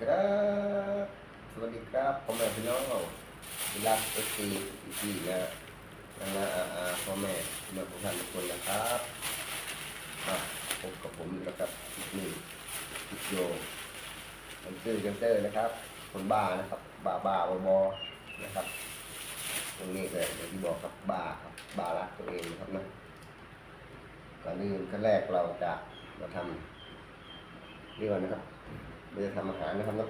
ครับ สวัสดีครับพ่อแม่พี่น้องวิลาเอซีอีกีนะนะนะอาอาพ่อแม่พี่น้องทุกท่านทุกคนนะครับมาพบกับผมแล้วกับอีกหนึ่งอีกโยมันซื่อเซนเตอร์นะครับ คนบ้านะครับ บ้าบ้าบอบอนะครับ ตรงนี้เลยอย่างที่บอกครับบ้าครับบ้ารักตัวเองนะครับนะก่อนอื่นขั้นแรกเราจะมาทำนี่ก่อนนะครับ เราจะทำอาหารนะครับแล้ว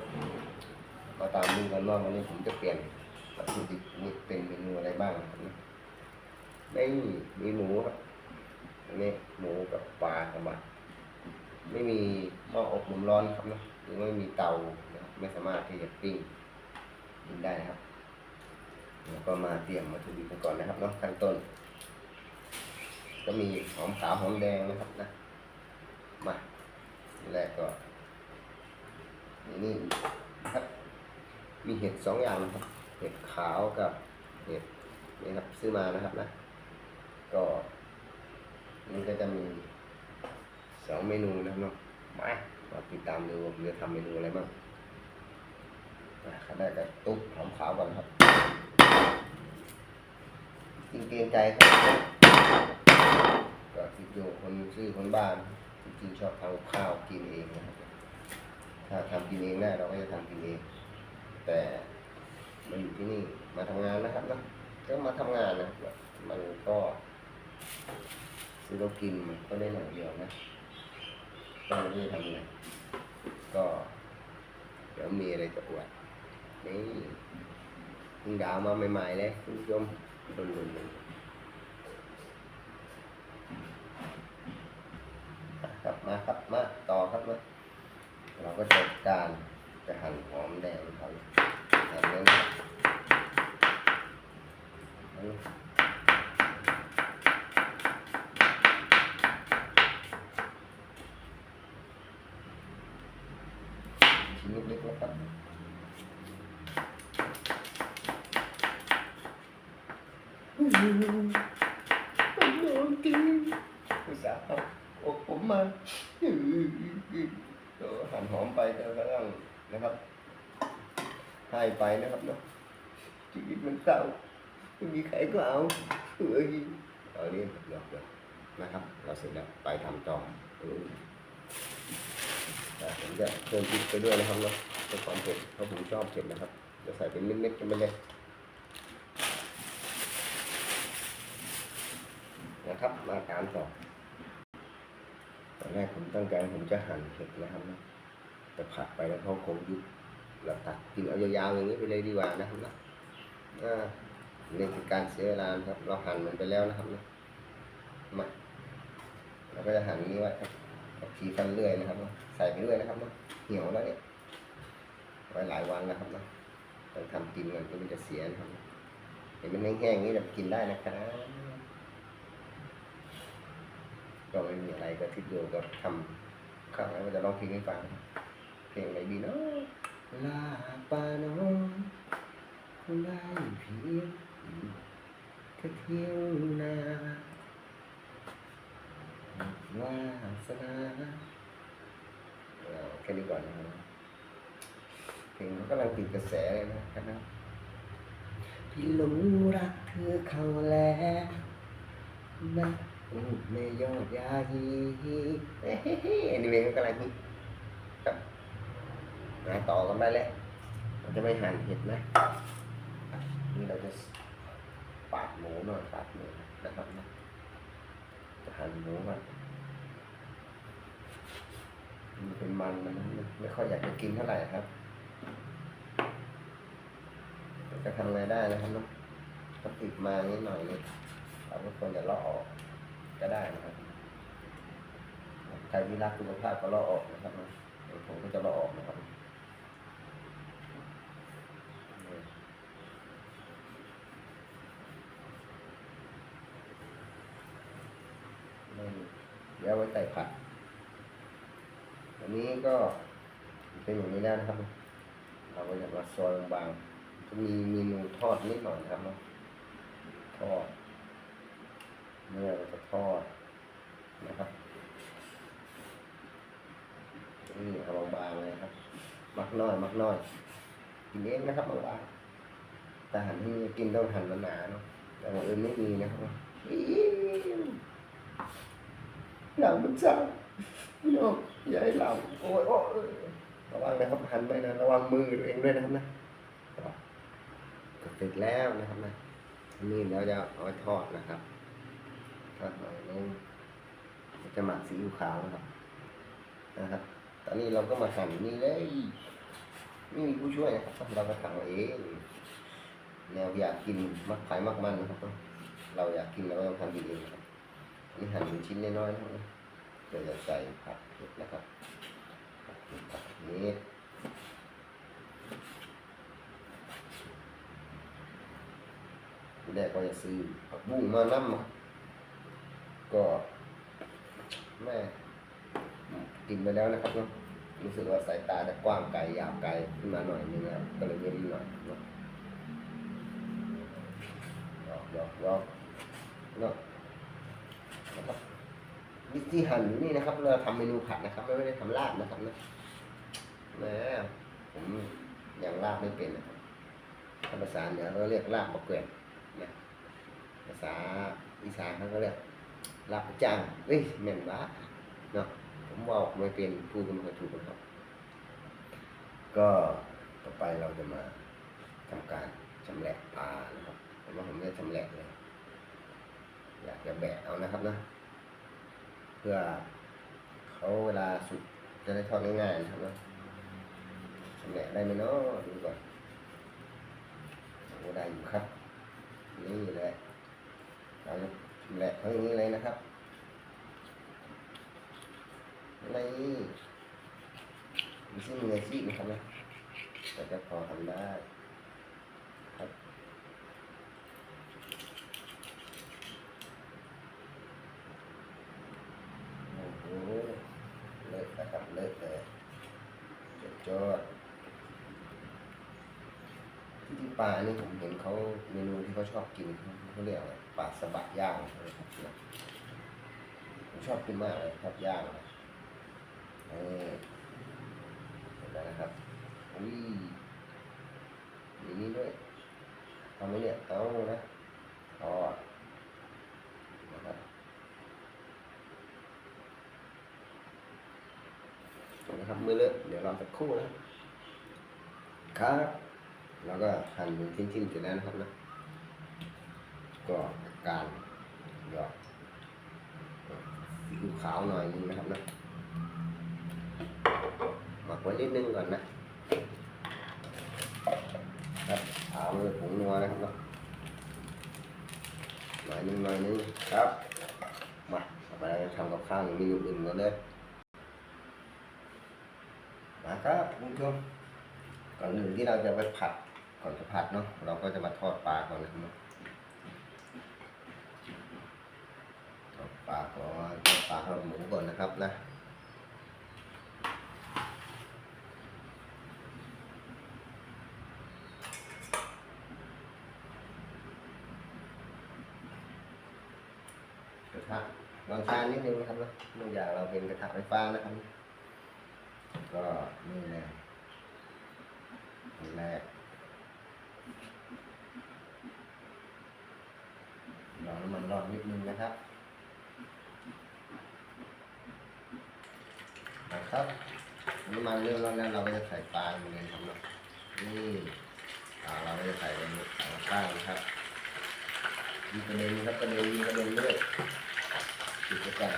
มาตามดูกันว่าวันนี้ผมจะเปลี่ยนวัตถุดิบนี่เป็นเมนูอะไรบ้างนะครับนะไม่มีหมูครับอันนี้หมูกับปลาครับไม่มีหม้ออบลมร้อนครับนะหรือไม่มีเตานะครับไม่สามารถที่จะปิ้งกินได้นะครับแล้วก็มาเตรียมวัตถุดิบกันก่อนนะครับเนาะขั้นต้น ก็มีหอมขาวหอมแดงนะครับนะมาแรกก็ นี่ครับ มีเห็ดสองอย่างนะครับ เห็ดขาวกับเห็ดนี่ครับซื้อมานะครับนะ ก็นี่ก็จะมีสองเมนูนะครับเนาะมามาติดตามดูว่าผมจะทำเมนูอะไรบ้างขั้นแรกก็ตุ๊บหอมขาวก่อนครับจริงเกรงใจครับก็ติดอยู่คนซื้อคนบ้านจริงๆชอบทำข้าวกินเองนะครับ ถ้าทำกินเองได้เราก็จะทำกินเอง แต่มาอยู่ที่นี่มาทำงานนะครับนะก็มาทำงานนะมันก็ซื้อเรากินมันก็ได้หน่อยเดียวนะก็ไม่ได้ทำไงก็เดี๋ยวมีอะไรจะอวดนี่เพิ่งดาวมาใหม่ๆเลยคุณผู้ชมดุนดุนรับมาครับมาต่อครับมา เราก็จัดการจะหั่นหอมแดงครับหั่นเนื้อชิ้นเล็กๆนะครับ ผมโดนกินอุตส่าห์เอาอกผมมาหั่นหอมไปเดี๋ยวกำลังนะครับให้ไปนะครับเนาะชีวิตมันเศร้าไม่มีใครก็เอาเอ้ยเอานี่เดี๋ยวเลยนะครับ เราเสร็จแล้วไปทำต่อเออแต่ผมจะเพิ่มพริกไปด้วยนะครับเนาะเพื่อความเผ็ดเพราะผมชอบเผ็ดนะครับ จะใส่เป็นเม็ดๆกันไปเลย นะครับ มาตามต่อตอนแรกผมตั้งใจผมจะหั่นเห็ดนะครับนะแต่ผัดไปแล้วเขาคงยุบเราตัดกินเอายาวๆอย่างนี้ไปเลยดีกว่านะครับนะนี่คือการเสียเวลาครับ เราหั่นมันไปแล้วนะครับนะมาเราก็จะหั่นนี้ไว้ครับขีฟันเลื่อยนะครับนะใส่ไปเรื่อยนะครับนะเหี่ยวแล้วเนี่ยไว้หลายวันนะครับนะต้องทำกินกันก็มันจะเสียนะครับเห็นมันแห้งๆนี้เรากินได้นะครับ ก็ไม่มีอะไรก็ทิดโยก็ทำข้างนั้นก็จะร้องเพลงให้ฟัง เพลงอะไรดีเนาะลาปาน้องได้เพียงแค่เที่ยวนา วาสนาเอาแค่นี้ก่อนนะครับเพลงมันกำลังติดกระแสเลยนะครับนะพี่หลงรักเธอเขาแล้วนะ แม่ยอดยาฮีเฮ้อันนี้เองก็กำลังฮิตครับมาต่อกันไปแล้วเราจะไม่หั่นเห็ดนะนี่เราจะปาดหมูหน่อยปาดหมูนะครับนะจะหั่นหมูก่อนมันเป็นมันมันไม่ค่อยอยากจะกินเท่าไหร่ครับจะทำอะไงได้นะครับเนาะถ้าติดมานิดหน่อยนี่เราก็ควรจะเลาะออก ก็ได้นะครับใครที่รักสุขภาพก็ลอออกนะครับผมก็จะลอออกนะครับเดี๋ยวเอาไว้ใส่ผัดอันนี้ก็เป็นอย่างนี้แล้วนะครับ เราก็จะมาซอยบางๆจะมีเมนูทอดนิดหน่อยนะครับเนาะทอด เนื้อเราจะทอดนะครับนี่เอาบางๆเลยครับ มักน้อย มักน้อย กินเองนะครับบางร้านแต่หันที่กินต้องหันหนาๆเนาะแต่ว่าเออไม่มีนะครับหลังมันสั่นพี่น้องอย่าให้หลังโอ้ยโอ้ยระวังนะครับหันไปนะระวังมือตัวเองด้วยนะครับนะก็เสร็จแล้วนะครับนะนี่เราจะเอาไปทอดนะครับ ทอดหน่อยนึงจะหมักซีอิ๊วขาวนะครับ นะครับ ตอนนี้เราก็มาหั่นนี่เลยไม่มีผู้ช่วยนะครับเราก็ทำเอาเองแนวอยากกินมักไผ่มักมันนะครับเราอยากกินเราก็ต้องทำเองครับนี่หั่นเป็นชิ้นน้อยๆนะครับเดี๋ยวจะใส่ผักเผ็ดนะครับผักนี้แรกก็จะซื้อผักบุ้งมานั่ม ก็แม่กินไปแล้วนะครับเนาะรู้สึกว่าสายตาจะกว้างไกลยาวไกลขึ้นมาหน่อยนึงนะครับก็เลยเว้นหน่อยเนาะยอกยอกยอกเนาะนะครับวิธีหั่นนี่นะครับ เราทำเมนูผัดนะครับ ไม่ได้ทำลาบนะครับนะแหมผมยังลาบไม่เป็นนะครับภาษาเหนือเขาเรียกลาบปะเกวยนนะภาษาอีสานเขาก็เรียก ลาบปะจังเฮ้ยแม่นบ้าเนาะผมว่าไม่เป็นพูดกันไม่ถูกนะครับ ก็ต่อไปเราจะมาทำการชำแหละปลานะครับผมว่าผมจะชำแหละเลย อยากจะแบะเอานะครับนะ เพื่อเขาเวลาสุกจะได้ทอดง่ายๆนะครับนะชำแหละได้ไหมเนาะดูก่อนโอ้ได้อยู่ครับ นี่แหละเราจะ แหละเขาอย่งนี้เลยนะครับไม่ไม่ใช่มืออาชีพนะครับนะแต่จะพอทำได้ครับโอ้โหเลิกนะครับเลิกเลยจดจดที่ที่ปลานี่ผม เขาเมนูที่เขาชอบกินเขาเรียกอะไรปลาสบะย่างนะครับผมชอบกินมากเลยครับย่างนะนี่เห็นไหมนะครับอุ้ยมีนี่ด้วยทำไมเนี่ยเอานะทอดนะครับนะครับมือเลอะเดี๋ยวรอสักครู่นะครับ แล้วก็หั่นเป็นชิ้นๆเสร็จแล้วนะครับนะก็การหยอดซีกขาวหน่อยนึงนะครับนะหมักไว้นิดนึงก่อนนะครับถามเลยผงนัวนะครับนะหน่อยนึงหน่อยนึงครับมาต่อไปเราจะทำกับข้าวเมนูอื่นกันเลยมาครับคุณผู้ชมก่อนอื่นที่เราจะไปผัด ก่อนจะผัดเนาะเราก็จะมาทอดปลาก่อนนะครับเนาะทอดปลาก่อนทอดปลาทอดหมูก่อนนะครับนะกระทะลองทานนิดนึงนะครับนะเนื่องจากเราเป็นกระทะไฟฟ้านะครับ ก็นี่แหละแรกรอ น้ำมันร้อนนิดนึงนะครับนะครับน้ำมันเริ่มร้อนแล้วเราก็จะใส่ปลาลงไปครับเนาะนี่ปลาเราก็จะใส่ลงไปข้างนะครับมีกระเด็นครับกระเด็นมีกระเด็นเลยปิดก่อน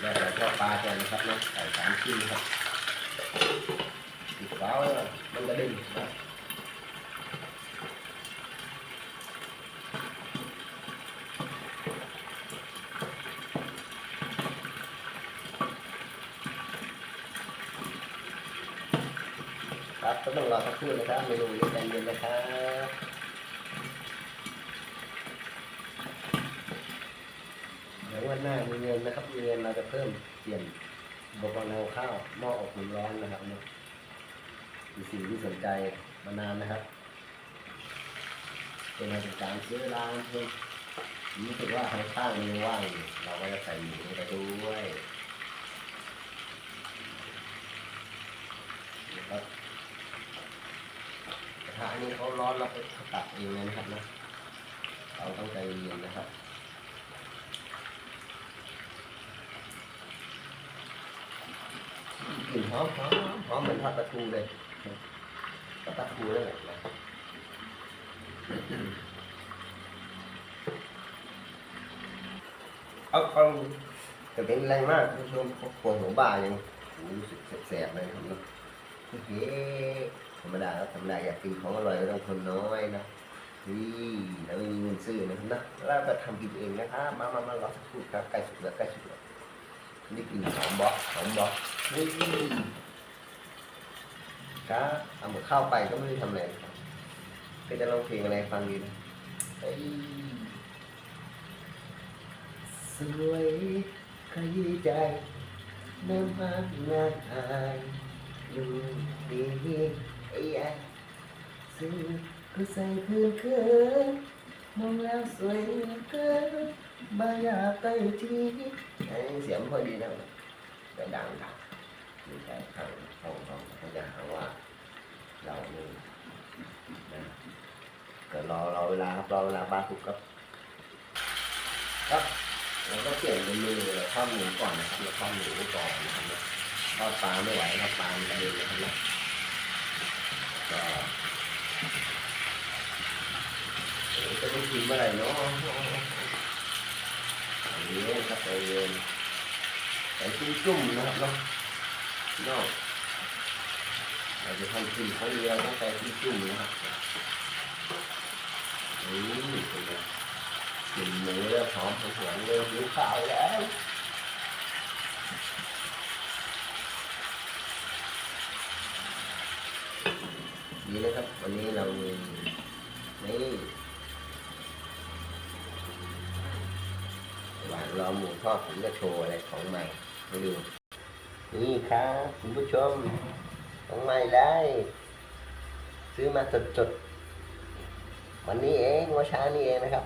แล้วเราก็ปลาก่อนนะครับนะใส่สามชิ้นครับปิดฝามันจะดึงนะค รับก็ต้องรอสักครู่นะครับเมนูนี้ใจเย็นนะครับเดี๋ยววันหน้ามีเงินนะครับมีเงินเราจะเพิ่มเปลี่ยนอุปกรณ์เอาข้าวหม้ออบความร้อนนะครับเนี่ยมีสิ่งที่สนใจมานานนะครับเป็นการซื้อร้านเพิ่มรู้สึกว่าทางข้างมันว่างอยู่เราก็จะใส่หมูไปด้วยนี้ เขาร้อนเราไปตัดเองเลยนะครับนะเราต้องใจเย็นนะครับกลิ่นหอมหอมหอมเหมือนทอดปลาทูเลยทอดปลาทูเลยนะเอาเอาแต่เป็นแรงมากคุณผู้ชมพวงหัวบ่ายังรู้สึกแสบๆเลยครับเนาะเฮ้ ธรรมดาครับธรรมดาอยากกินของอร่อยก็ต้องคนน้อยนะนี่เราไม่มีเงินซื้อนะครับนะเราจะทำกินเองนะครับมามามาเราสักครู่ครับใกล้สุกแล้วใกล้สุกแล้วนี่กินหอมบอหอมบอนี่ครับทำกับข้าวไปก็ไม่ได้ทำอะไรครับก็จะร้องเพลงอะไรฟังดีนะเฮ้ยสวยขยี้ใจน้ำมันงานอายอยู่ดี อ้ยาซื้อก็ใส่เพื่อนเคินมองแล้วสวยคือเกินบายากใกล้ทีไอเสียงพอดีนะแต่ดังดังมีใจข้างห้องห้องเขาจะหาว่า เรานี่นะก็รอรอเวลาครับรอเวลาปลาถูกครับครับเราก็เปลี่ยนเป็นมือเราทอดหมูก่อนนะครับเราทอดหมูก่อนนะครับทอดปลาไม่ไหวครับปลามันกระเด็นนะครับ จะได้กินเมื่อไหร่เนาะอันนี้ครับใจเย็นใส่จุ่มจุ่มๆนะครับเนาะเนาะเราจะทำกินครั้งเดียวต้องใส่จุ่มจุ่มๆนะครับนี่เป็นไงกลิ่นเริ่มหอมหวานเริ่มหิวข้าวแล้วีนะครับ วันนี้เรามีนี่หวานรอหมูทอดผมจะโชว์อะไรของใหม่ให้ดู นี่ครับคุณผู้ชมของใหม่ได้ ซื้อมาสดๆวันนี้เองเมื่อเช้านี้เองนะครับ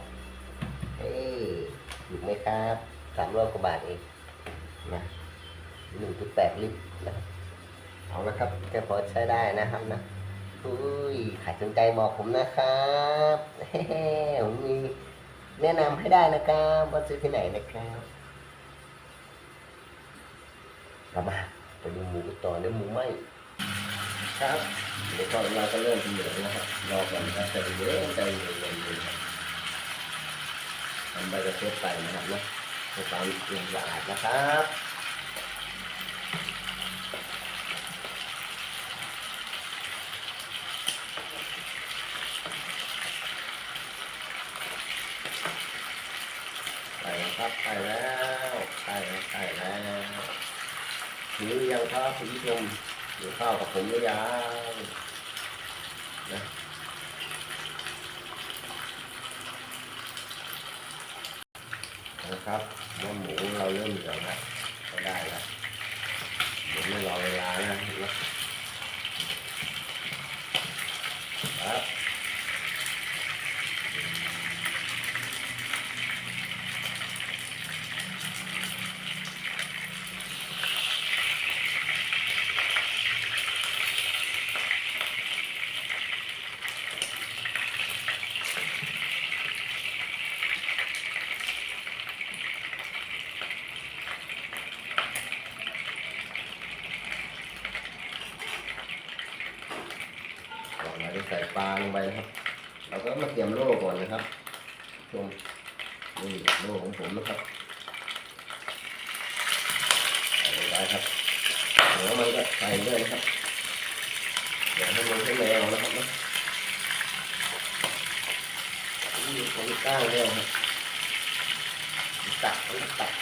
เอ้ยถูกไหมครับสามร้อยกว่าบาทเองนะหนึ่งจุดแปดลิตรนะครับเอาละครับแค่พอใช้ได้นะครับนะ อุ้ยใครสนใจบอกผมนะครับเฮ้ผมมีแนะนำให้ได้นะครับว่าซื้อที่ไหนนะครับกลับมาไปดูหมูกันต่อเดี๋ยวหมูไหมครับเดี๋ยวก็เราก็เริ่มเหลืองนะครับรอก่อนนะครับใจเย็นใจเย็นใจเย็นทำใบกระเทียมใส่นะครับนะเพื่อความเรียบสะอาดนะครับใส่แล้ว ครับใส่แล้วใส่แล้วใส่แล้วหิวยังครับคุณผู้ชมหิวข้าวกับผมหรือยังนะนะครับว่าหมูเราเริ่มเหลืองแล้วก็ได้แล้วเดี๋ยวไม่รอเวลานะครับก่อนเราจะ ใส่ปลาลงไปนะครับ เราก็มาเตรียมโล่ก่อนนะครับชมนี่โล่ของผมนะครับใส่ลงไปครับหัวมันก็ใส่ด้วยนะครับอย่าให้มันให้แมวนะครับนะนี่ผมก้างแล้วครับตักตัก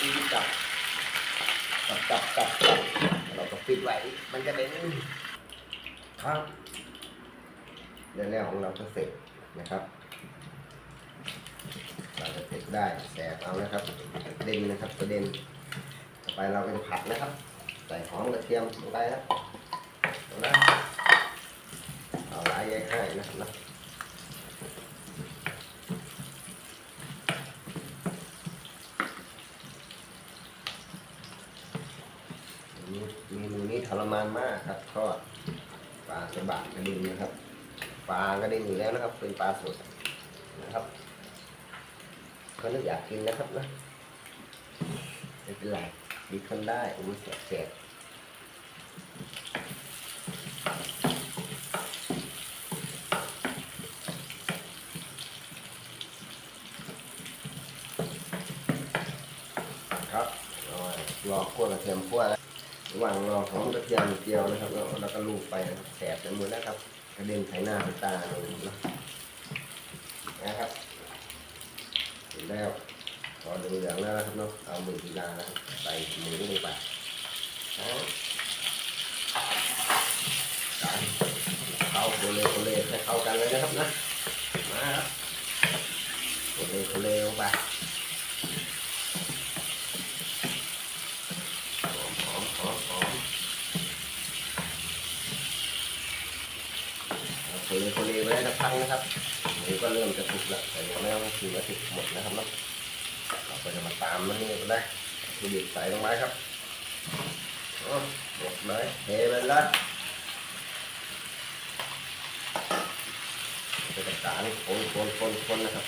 นี่ตักตักตักตักตักเราก็ปิดไว้มันจะเป็น ครับเรื่องแรกของเราก็เสร็จนะครับเราจะเสร็จได้แสบเอานะครับกระเด็นนะครับกระเด็นต่อไปเราก็นผัดนะครับ ใส่หอมกระเทียมลงไปครับเอาละเอาหลายแยกให้นะครับนะเมนูนี้ทรมานมากครับทอด ท ปลาสะบะกระดิ่งนะครับ ปลากระดิ่งอยู่แล้วนะครับ เป็นปลาสดนะครับก็นึกอยากกินนะครับนะไม่เป็นไรดีคนได้อุ้ยแสบครับรอรอคั่วกระเทียมคั่วแล้วระหว่างรอหอมกระเทียมเจียวนะครับแล้วแล้วก็ลูบไปนะครับแสบไปหมดแล้วครับ ระเด็นใส่หน้าใส่ตาเลยนะนะครับเสร็จแล้วพอเหลืองแล้วนะครับเนาะเอามือกีฬานะครับใส่หมูลงไปเอาการเข้าโคเลโคเลให้เข้ากันเลยนะครับนะมาครับโคเลโคเลลงไปหอมหอมหอมหอม โคเลโคเลไว้ได้สักพักนะครับหมูก็เริ่มจะสุกแล้วแต่ยังไม่ต้องถึงว่าสุกหมดนะครับเนาะเราก็จะมาตามมันนี่ก็ได้คือดิบใส่ลงไปครับหมดเลยเทไปเลยจะจัดการคนคนคนคนนะครับ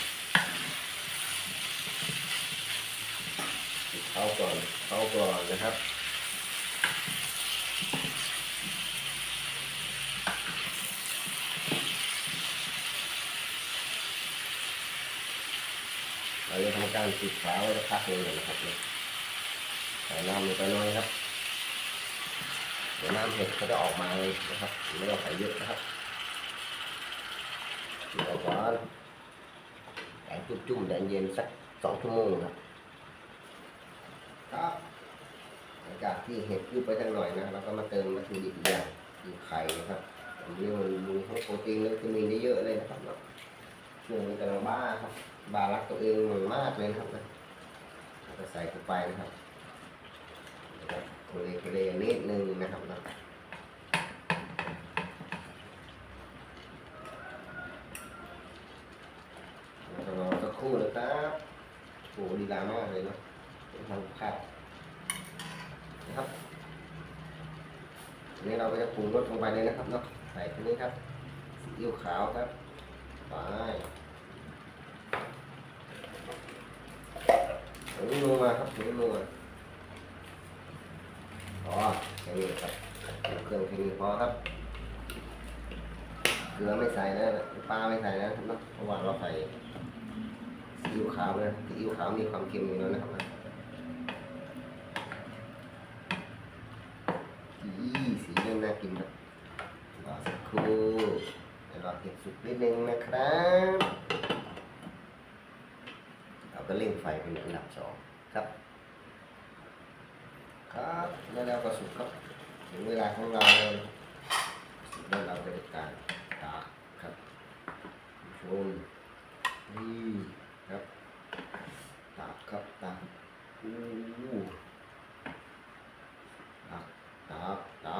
เข้าก่อนเข้าก่อนนะครับ เราจะทำ การปิดฝาไว้สักพักหนึงก่อนนะครับเนี่ยใส่น้ำลงไปหน่อยครับ เดี๋ยวน้ำเห็ดก็จะออกมาเลยนะครับไม่ต้องใส่เยอะนะครับปิดเอาก่อนแกงจุ่มๆแดงเย็นสักสองชั่วโมงครับครับหลังจากที่เห็ดยุบไปทั้งหน่อยนะเราก็มาเติมวัตถุดิบอีกอย่างคือไข่นะครับอันนี้มันมีทั้งโปรตีนและวิตามินได้เยอะเลยนะครับ เนาะช่วงนี้กำลังบ้าครับบารักตัวเองมันมากเลยครับนะแล้วก็ใส่เข้าไปนะครับนะครับโคเลโคเลนิดนึงนะครับนะรอสักครู่นะครับโอ้ดีลามากเลยเนาะทางข้าวนะครับนนี้เราก็จะปรุงรสลงไปเลยนะครับเนาะใส่ตรงนี้ครับซีอิ๊วขาวครับ ไปถึงนัวครับถึงนัวพอแค่นี้ครับเครื่องแค่นี้พอครับเกลือไม่ใส่นะปลาไม่ใส่นะครับนะเพราะว่าเราใส่ซีอิ๊วขาวนะซีอิ๊วขาวมีความเค็มอยู่แล้วนะครับนะอีสีเริ่มน่ากินครับรอสักครู่ รอเก็บสุกนิดนึงนะครับเราก็เร่งไฟเป็นระดับสองครับ ครับแล้วเราก็สุกครับถึงเวลาของเราเลยสุกแล้วเราจะจัดการตาครับชมนี่ครับตากครับตาอู้ตากตาตา